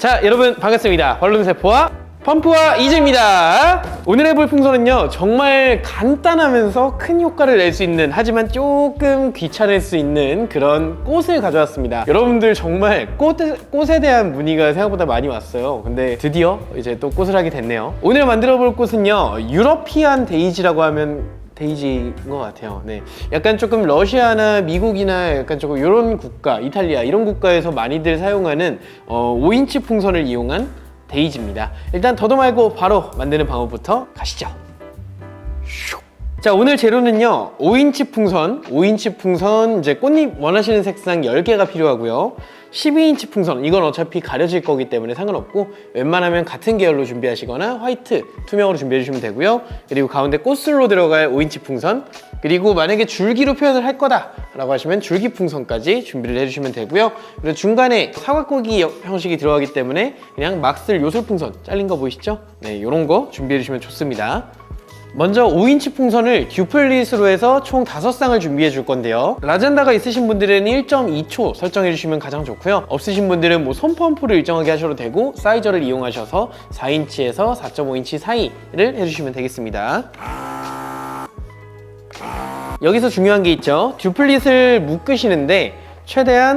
자, 여러분 반갑습니다. 발론세포와 펌프와 이즈입니다. 오늘 해볼 풍선은요, 정말 간단하면서 큰 효과를 낼 수 있는, 하지만 조금 귀찮을 수 있는 그런 꽃을 가져왔습니다. 여러분들 정말 꽃, 꽃에 대한 문의가 생각보다 많이 왔어요. 근데 드디어 이제 또 꽃을 하게 됐네요. 오늘 만들어 볼 꽃은요, 유러피안 데이지라고 하면 데이지인 것 같아요. 네. 약간 조금 러시아나 미국이나 약간 조금 이런 국가, 이탈리아 이런 국가에서 많이들 사용하는 어, 5인치 풍선을 이용한 데이지입니다. 일단 더도 말고 바로 만드는 방법부터 가시죠. 슉. 자 오늘 재료는요 5인치 풍선 5인치 풍선 이제 꽃잎 원하시는 색상 10개가 필요하고요 12인치 풍선 이건 어차피 가려질 거기 때문에 상관없고 웬만하면 같은 계열로 준비하시거나 화이트 투명으로 준비해 주시면 되고요. 그리고 가운데 꽃술로 들어갈 5인치 풍선 그리고 만약에 줄기로 표현을 할 거다 라고 하시면 줄기 풍선까지 준비를 해주시면 되고요. 그리고 중간에 사각고기 형식이 들어가기 때문에 그냥 막쓸 요술 풍선 잘린 거 보이시죠? 네 이런 거 준비해 주시면 좋습니다 먼저 5인치 풍선을 듀플릿으로 해서 총 5쌍을 준비해 줄 건데요. 라젠다가 있으신 분들은 1.2초 설정해 주시면 가장 좋고요. 없으신 분들은 뭐 손펌프를 일정하게 하셔도 되고 사이저를 이용하셔서 4인치에서 4.5인치 사이를 해주시면 되겠습니다. 여기서 중요한 게 있죠. 듀플릿을 묶으시는데 최대한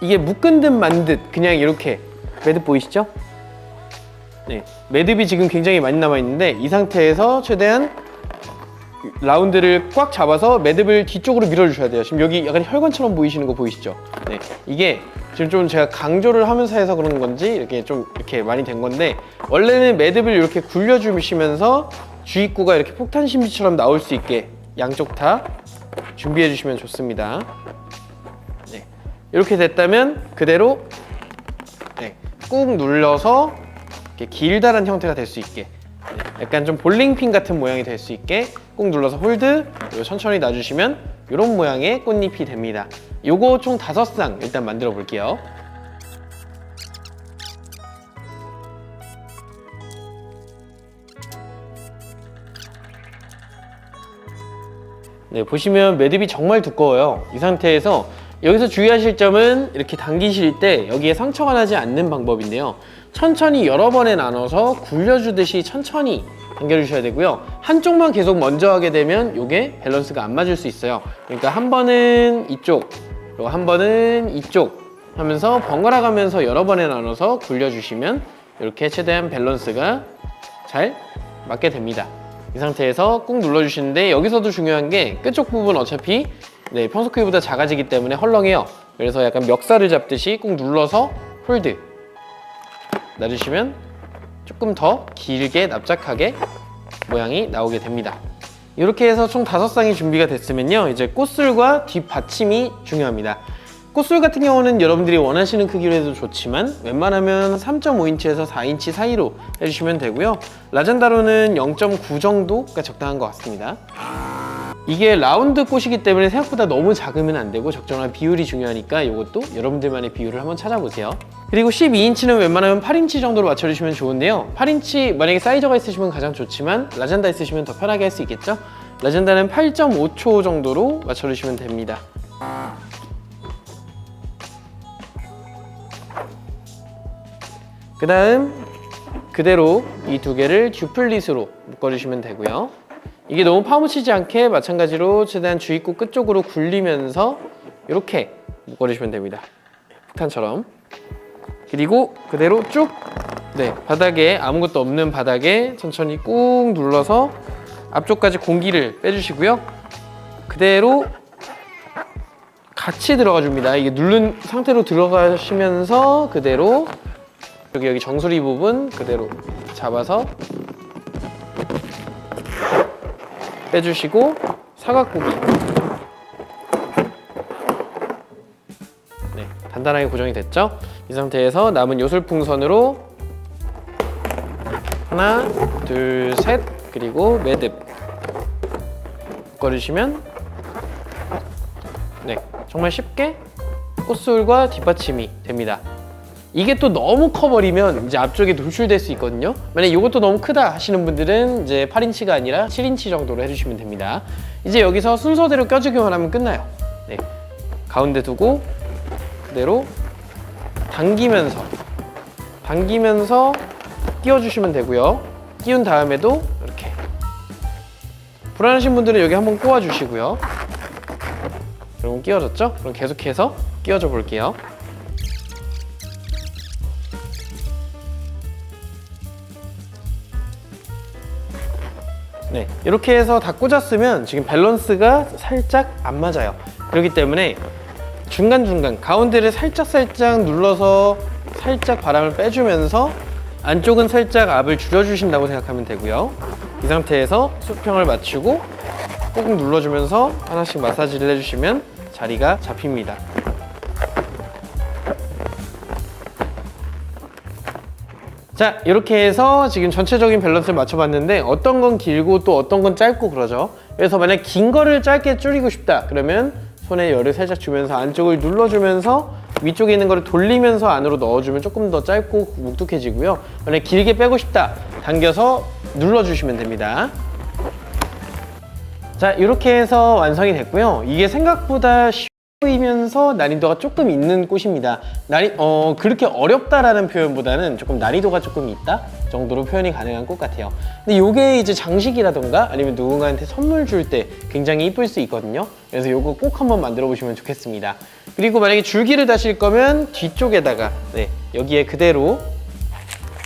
이게 묶은 듯 만 듯 그냥 이렇게 매듭 보이시죠? 네, 매듭이 지금 굉장히 많이 남아 있는데 이 상태에서 최대한 라운드를 꽉 잡아서 매듭을 뒤쪽으로 밀어주셔야 돼요. 지금 여기 약간 혈관처럼 보이시는 거 보이시죠? 네, 이게 지금 좀 제가 강조를 하면서 해서 그런 건지 이렇게 좀 이렇게 많이 된 건데 원래는 매듭을 이렇게 굴려주시면서 주입구가 이렇게 폭탄 심지처럼 나올 수 있게 양쪽 다 준비해 주시면 좋습니다. 네, 이렇게 됐다면 그대로 네, 꾹 눌러서 이렇게 길다란 형태가 될 수 있게 네, 약간 좀 볼링핀 같은 모양이 될 수 있게 꾹 눌러서 홀드 천천히 놔주시면 이런 모양의 꽃잎이 됩니다 요거 총 다섯 쌍 일단 만들어 볼게요 네, 보시면 매듭이 정말 두꺼워요. 이 상태에서 여기서 주의하실 점은 이렇게 당기실 때 여기에 상처가 나지 않는 방법인데요. 천천히 여러 번에 나눠서 굴려주듯이 천천히 당겨주셔야 되고요. 한쪽만 계속 먼저 하게 되면 이게 밸런스가 안 맞을 수 있어요. 그러니까 한 번은 이쪽, 그리고 한 번은 이쪽 하면서 번갈아 가면서 여러 번에 나눠서 굴려주시면 이렇게 최대한 밸런스가 잘 맞게 됩니다. 이 상태에서 꾹 눌러주시는데 여기서도 중요한 게 끝쪽 부분 어차피 네, 평소 크기보다 작아지기 때문에 헐렁해요. 그래서 약간 멱살을 잡듯이 꾹 눌러서 홀드 놔주시면 조금 더 길게 납작하게 모양이 나오게 됩니다. 이렇게 해서 총 다섯 쌍이 준비가 됐으면요. 이제 꽃술과 뒷받침이 중요합니다. 꽃술 같은 경우는 여러분들이 원하시는 크기로 해도 좋지만 웬만하면 3.5인치에서 4인치 사이로 해주시면 되고요. 라젠다로는 0.9 정도가 적당한 것 같습니다. 이게 라운드 꽃이기 때문에 생각보다 너무 작으면 안 되고 적정한 비율이 중요하니까 이것도 여러분들만의 비율을 한번 찾아보세요. 그리고 12인치는 웬만하면 8인치 정도로 맞춰주시면 좋은데요. 8인치 만약에 사이저가 있으시면 가장 좋지만 라젠다 있으시면 더 편하게 할 수 있겠죠? 라젠다는 8.5초 정도로 맞춰주시면 됩니다. 그 다음 그대로 이 두 개를 듀플릿으로 묶어주시면 되고요. 이게 너무 파묻히지 않게 마찬가지로 최대한 주입구 끝쪽으로 굴리면서 이렇게 묶어주시면 됩니다. 폭탄처럼. 그리고 그대로 쭉 네, 바닥에 아무것도 없는 바닥에 천천히 꾹 눌러서 앞쪽까지 공기를 빼주시고요. 그대로 같이 들어가 줍니다. 이게 누른 상태로 들어가시면서 그대로 여기 여기 정수리 부분 그대로 잡아서 빼주시고 사각고기 네, 단단하게 고정이 됐죠? 이 상태에서 남은 요술풍선으로 하나, 둘, 셋 그리고 매듭 묶어주시면 네, 정말 쉽게 꽃술과 뒷받침이 됩니다. 이게 또 너무 커버리면 이제 앞쪽에 노출될 수 있거든요. 만약 이것도 너무 크다 하시는 분들은 이제 8인치가 아니라 7인치 정도로 해주시면 됩니다. 이제 여기서 순서대로 껴주기만 하면 끝나요. 네, 가운데 두고 그대로 당기면서 당기면서 끼워주시면 되고요. 끼운 다음에도 이렇게 불안하신 분들은 여기 한번 꼬아주시고요. 그럼 끼워졌죠? 그럼 계속해서 끼워줘 볼게요. 네, 이렇게 해서 다 꽂았으면 지금 밸런스가 살짝 안 맞아요. 그렇기 때문에 중간중간 가운데를 살짝살짝 눌러서 살짝 바람을 빼주면서 안쪽은 살짝 압을 줄여주신다고 생각하면 되고요. 이 상태에서 수평을 맞추고 꾹 눌러주면서 하나씩 마사지를 해주시면 자리가 잡힙니다. 자 이렇게 해서 지금 전체적인 밸런스를 맞춰봤는데 어떤 건 길고 또 어떤 건 짧고 그러죠. 그래서 만약 긴 거를 짧게 줄이고 싶다 그러면 손에 열을 살짝 주면서 안쪽을 눌러주면서 위쪽에 있는 거를 돌리면서 안으로 넣어주면 조금 더 짧고 묵뚝해지고요. 만약 길게 빼고 싶다 당겨서 눌러주시면 됩니다. 자 이렇게 해서 완성이 됐고요. 이게 생각보다 이면서 난이도가 조금 있는 꽃입니다. 난이 어 그렇게 어렵다라는 표현보다는 조금 난이도가 조금 있다 정도로 표현이 가능한 꽃 같아요. 근데 이게 이제 장식이라던가 아니면 누군가한테 선물 줄 때 굉장히 이쁠 수 있거든요. 그래서 이거 꼭 한번 만들어 보시면 좋겠습니다. 그리고 만약에 줄기를 다실 거면 뒤쪽에다가 네 여기에 그대로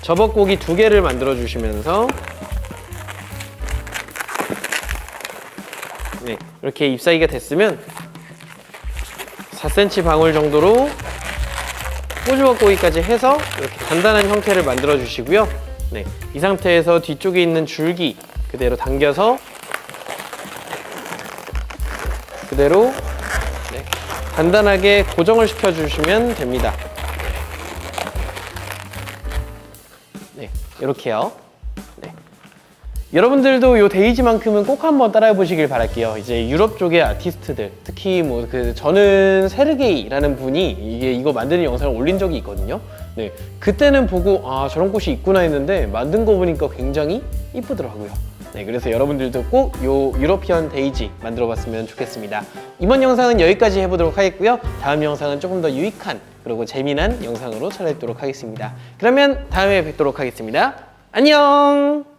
접어고기 두 개를 만들어 주시면서 네 이렇게 잎사귀가 됐으면 4cm 방울 정도로 꼬주박고기까지 해서 이렇게 단단한 형태를 만들어 주시고요. 네, 이 상태에서 뒤쪽에 있는 줄기 그대로 당겨서 그대로 네, 단단하게 고정을 시켜 주시면 됩니다. 네, 이렇게요. 네. 여러분들도 이 데이지만큼은 꼭 한번 따라해 보시길 바랄게요. 이제 유럽 쪽의 아티스트들, 특히 뭐 그 저는 세르게이라는 분이 이게 이거 만드는 영상을 올린 적이 있거든요. 네, 그때는 보고 아 저런 꽃이 있구나 했는데 만든 거 보니까 굉장히 이쁘더라고요. 네, 그래서 여러분들도 꼭 요 유러피언 데이지 만들어 봤으면 좋겠습니다. 이번 영상은 여기까지 해보도록 하겠고요. 다음 영상은 조금 더 유익한 그리고 재미난 영상으로 찾아뵙도록 하겠습니다. 그러면 다음에 뵙도록 하겠습니다. 안녕!